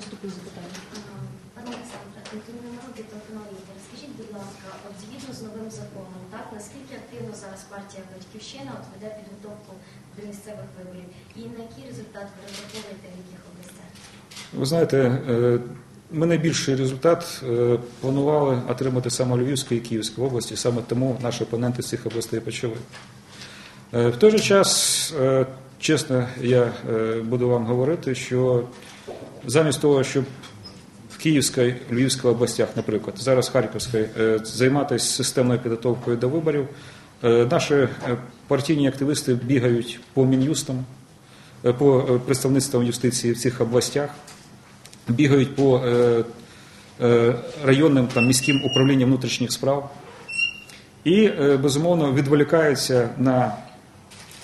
наступне запитання. Пане Олександре, Антоніна Народи телеканал Інтер. Скажіть, будь ласка, от згідно з новим законом, так наскільки активно зараз партія Батьківщина от веде підготовку до місцевих виборів, і на який результат ви розраховуєте в яких областях? Ви знаєте, е, ми найбільший результат е, планували отримати саме в Львівській і Київській області, саме тому наші опоненти з цих областей почали. Е, В той же час, е, чесно, я е, буду вам говорити, що замість того, щоб в Київській, Львівській областях, наприклад, зараз Харківській, е, займатися системною підготовкою до виборів, е, наші е, партійні активісти бігають по мін'юстам, по представництвам юстиції в цих областях, бігають по районним там, міським управлінням внутрішніх справ і, безумовно, відволікаються на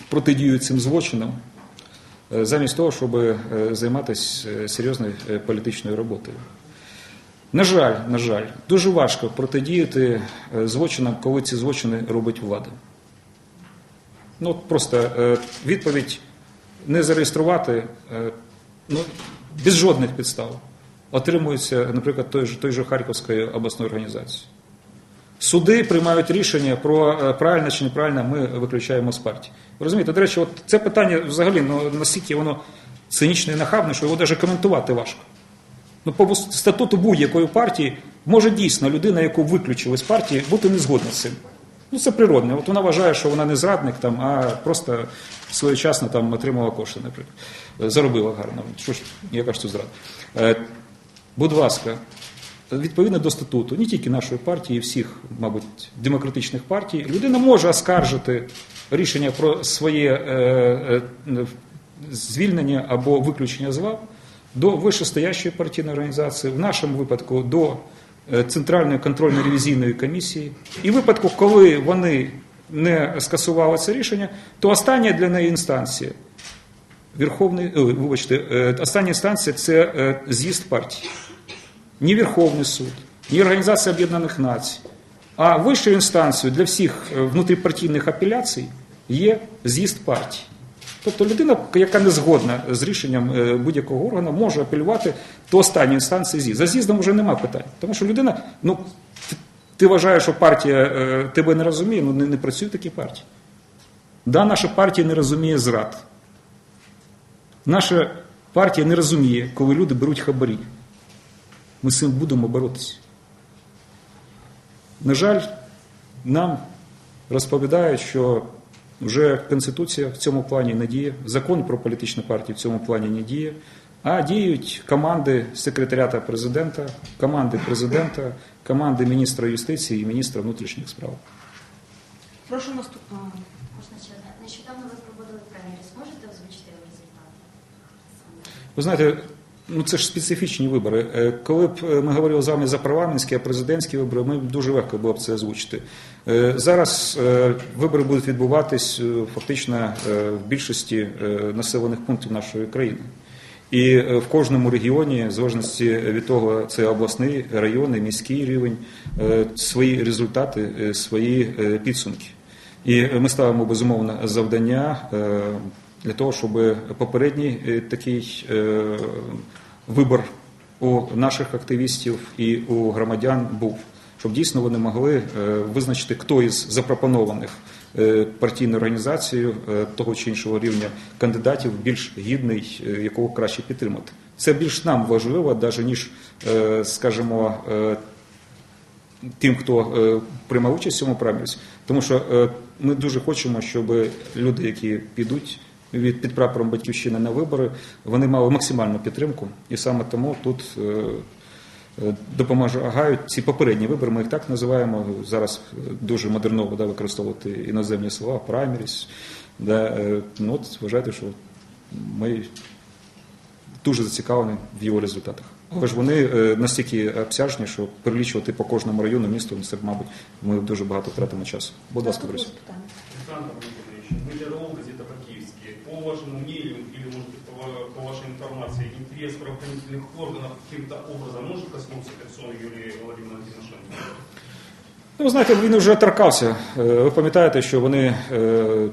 протидію цим злочинам, замість того, щоб е, займатися е, серйозною е, політичною роботою. На жаль, на жаль, дуже важко протидіяти е, злочинам, коли ці злочини робить влада. Ну, от просто е, відповідь не зареєструвати е, ну, без жодних підстав отримується, наприклад, той же, той же Харківської обласної організації. Суди приймають рішення про е, правильно чи неправильно ми виключаємо з партії. Розумієте, до речі, от це питання взагалі ну, настільки воно цинічне і нахабне, що його навіть коментувати важко. Ну, по статуту будь-якої партії може дійсно людина, яку виключили з партії, бути не згодна з цим. Ну, це природне. От вона вважає, що вона не зрадник, там, а просто своєчасно там, отримала кошти, наприклад. Е, Заробила гарно. Що ж, яка ж це зрада? Е, Будь ласка, відповідно до статуту, не тільки нашої партії, всіх, мабуть, демократичних партій, людина може оскаржити рішення про своє е, е, звільнення або виключення з лав до вищестоящої партійної організації, в нашому випадку до е, Центральної контрольно-ревізійної комісії. І в випадку, коли вони не скасували це рішення, то остання для неї інстанція. Верховний, ой, вибачте, остання інстанція це з'їзд партії. Ні Верховний суд, ні Організація Об'єднаних Націй. А вищою інстанцією для всіх е, внутріпартійних апеляцій є з'їзд партії. Тобто людина, яка не згодна з рішенням е, будь-якого органу, може апелювати до останньої інстанції з'їзд. За з'їздом вже немає питань. Тому що людина, ну, ти, вважаєш, що партія е, тебе не розуміє, ну не, не працює в такій партії. Да, наша партія не розуміє зрад. Наша партія не розуміє, коли люди беруть хабарі. Ми з цим будемо боротися. На жаль, нам розповідають, що вже Конституція в цьому плані не діє, закон про політичні партії в цьому плані не діє, а діють команди секретаріата президента, команди президента, команди міністра юстиції і міністра внутрішніх справ. Прошу наступного. Нещодавно ви проводили праймеріс. Можете озвучити результати? Ви знаєте, ну це ж специфічні вибори. Е, Коли б е, ми говорили з вами за парламентські, а президентські вибори, ми б дуже легко було б це озвучити. Е, Зараз вибори будуть відбуватись фактично в більшості населених пунктів нашої країни. І в кожному регіоні, в залежності від того, це обласний, районний, міський рівень, свої результати, свої підсумки. І ми ставимо безумовно завдання для того, щоб попередній е, такий е, вибор у наших активістів і у громадян був, щоб дійсно вони могли е, визначити, хто із запропонованих е, партійною організацією е, того чи іншого рівня кандидатів більш гідний, е, якого краще підтримати. Це більш нам важливо, навіть ніж, е, скажімо, е, тим, хто е, приймав участь в цьому праймерісі. Тому що е, ми дуже хочемо, щоб люди, які підуть від під прапором батьківщини на вибори, вони мали максимальну підтримку, і саме тому тут. е, е, Допомагають ці попередні вибори, ми їх так називаємо. Зараз е, дуже модерново да, використовувати іноземні слова, праймеріс. Да, ну, от вважайте, що ми дуже зацікавлені в його результатах. Але ж вони настільки обсяжні, що перелічувати по кожному району місту, це, мабуть, ми дуже багато втратимо часу. Будь ласка, Наступне По вашему мнению, или, может быть, по, по вашей информации, интерес правоохранительных органов каким-то образом может коснуться персоны Юлии Владимировны Тимошенко? Ну, ви знаєте, він вже торкався. Е, Ви пам'ятаєте, що вони е,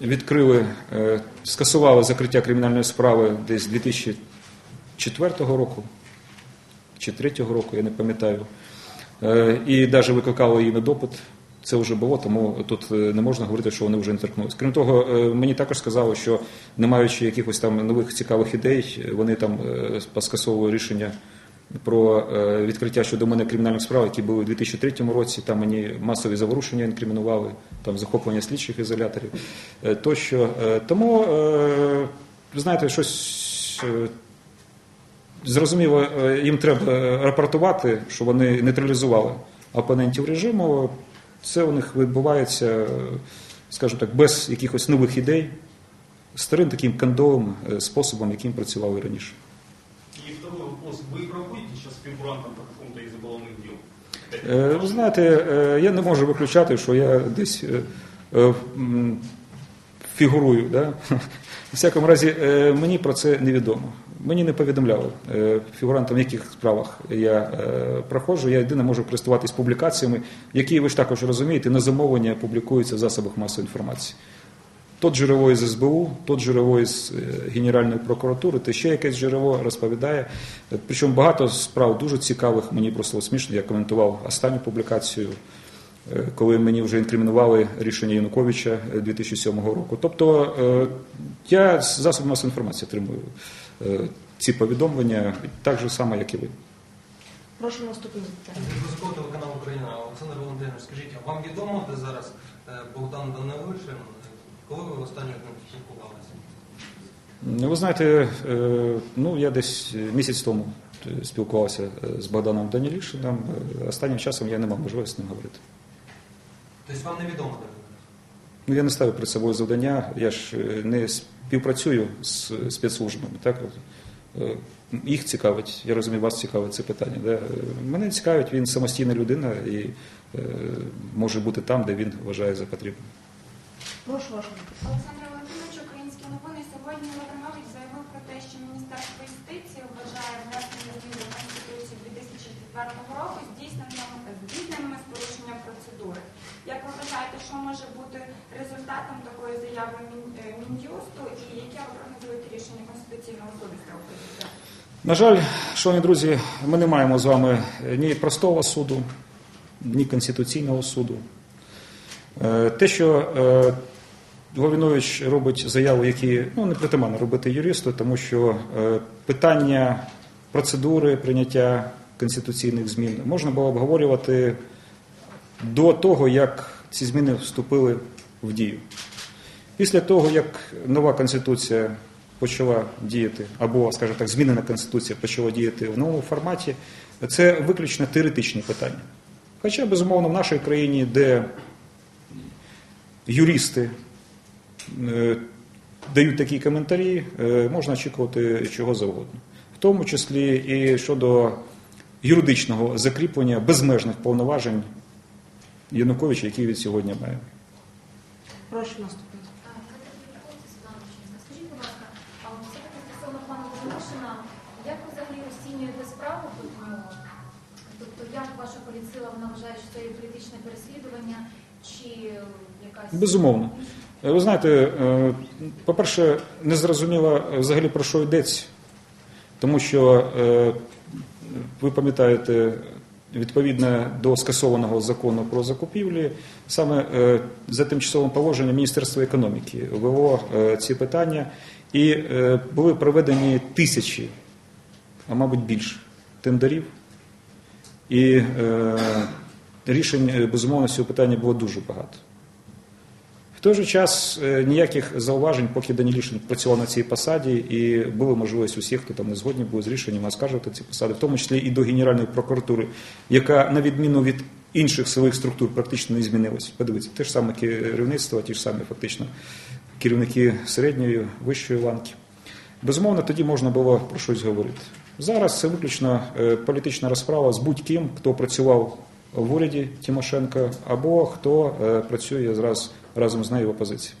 відкрили, е, скасували закриття кримінальної справи десь в четвертого року чи третього року, я не пам'ятаю. Е, І навіть викликало її на допит. Це вже було, тому тут е, не можна говорити, що вони вже не торкнулися. Крім того, е, мені також сказали, що не маючи якихось там нових цікавих ідей, вони там е, поскасовували рішення про відкриття щодо мене кримінальних справ, які були у 2003 році. Там мені масові заворушення інкримінували, там захоплення слідчих ізоляторів тощо. Тому, ви знаєте, щось. Зрозуміло, їм треба рапортувати, що вони нейтралізували опонентів режиму. Це у них відбувається, е, скажімо так, без якихось нових ідей, старим таким кандовим е, способом, яким працювали раніше. І второй вопрос. Ви проводите зараз фігурантом по какому-то із уголовных дел? Е, Ви знаєте, я не можу виключати, що я десь фігурую. Да? У всякому разі, е, мені про це невідомо. Мені не повідомляли е, фігурантам, в яких справах я е, проходжу. Я єдине можу користуватись публікаціями, які ви ж також розумієте, на замовлення публікуються в засобах масової інформації. Тот джерело із СБУ, тот джерело із Генеральної прокуратури, те ще якесь джерело розповідає. Причому багато справ дуже цікавих. Мені просто смішно. Я коментував останню публікацію, коли мені вже інкримінували рішення Януковича е, 2007 року. Тобто е, я з засобів масової інформації отримую е, ці повідомлення так же само, як і ви. Прошу наступне запитання. Високого телеканал Україна. Олександр Володимирович, скажіть, а вам відомо, де зараз е, Богдан Данилишин? Коли ви останньо з ним спілкувалися? Ну, Ви знаєте, е, ну я десь місяць тому е, спілкувався е, з Богданом Данілішином. Е, Останнім часом я не мав можливості з ним говорити. Тобто вам не відомо, де? Ну, я не ставлю перед собою завдання, я ж е, не співпрацюю з спецслужбами. Так? Е, Їх цікавить, я розумію, вас цікавить це питання. Да? Е, Мене цікавить, він самостійна людина і е, може бути там, де він вважає за потрібне. Прошу вашого. Олександр Володимирович, українські новини. Сьогодні Лавринович заявив про те, що Міністерство юстиції вважає внесення змін до Конституції 2004 року здійсненими здійсненими з порушенням процедури. Як ви вважаєте, що може бути результатом такої заяви е, Мін'юсту і яке прогнозуєте рішення Конституційного суду цього? На жаль, шановні друзі, ми не маємо з вами ні простого суду, ні конституційного суду. Е, Те, що е, Лавінович робить заяви, які ну, не притаманно робити юристу, тому що е, питання процедури прийняття конституційних змін можна було обговорювати до того, як ці зміни вступили в дію. Після того, як нова конституція почала діяти, або, скажімо так, змінена конституція почала діяти в новому форматі, це виключно теоретичні питання. Хоча, безумовно, в нашій країні, де юристи е, дають такі коментарі, е, можна очікувати чого завгодно. В тому числі і щодо юридичного закріплення безмежних повноважень Януковича, які він сьогодні має. Прошу Чесна, Скажіть, будь ласка, а все-таки стосовно пана Волошина, як ви взагалі розцінюєте справу проти нього? Тобто, як ваша поліцила вона вважає, що це є політичне переслідування чи якась Безумовно. Ви знаєте, е, по-перше, не зрозуміло взагалі про що йдеться, тому що е, ви пам'ятаєте, відповідно до скасованого закону про закупівлі, саме е, за тимчасовим положенням Міністерства економіки вело е, ці питання, і е, були проведені тисячі, а мабуть більше, тендерів. І рішень, безумовно, цього питання було дуже багато. Той же час е, ніяких зауважень, поки Данілішин працював на цій посаді, і була можливість усіх, хто там не згодні був з рішенням, оскаржувати ці посади, в тому числі і до Генеральної прокуратури, яка, на відміну від інших силових структур, практично не змінилась. Подивіться, те ж саме керівництво, ті ж самі фактично керівники середньої, вищої ланки. Безумовно, тоді можна було про щось говорити. Зараз це виключно е, політична розправа з будь-ким, хто працював в уряді Тимошенка, або хто е, працює зараз разом з нею в опозиції.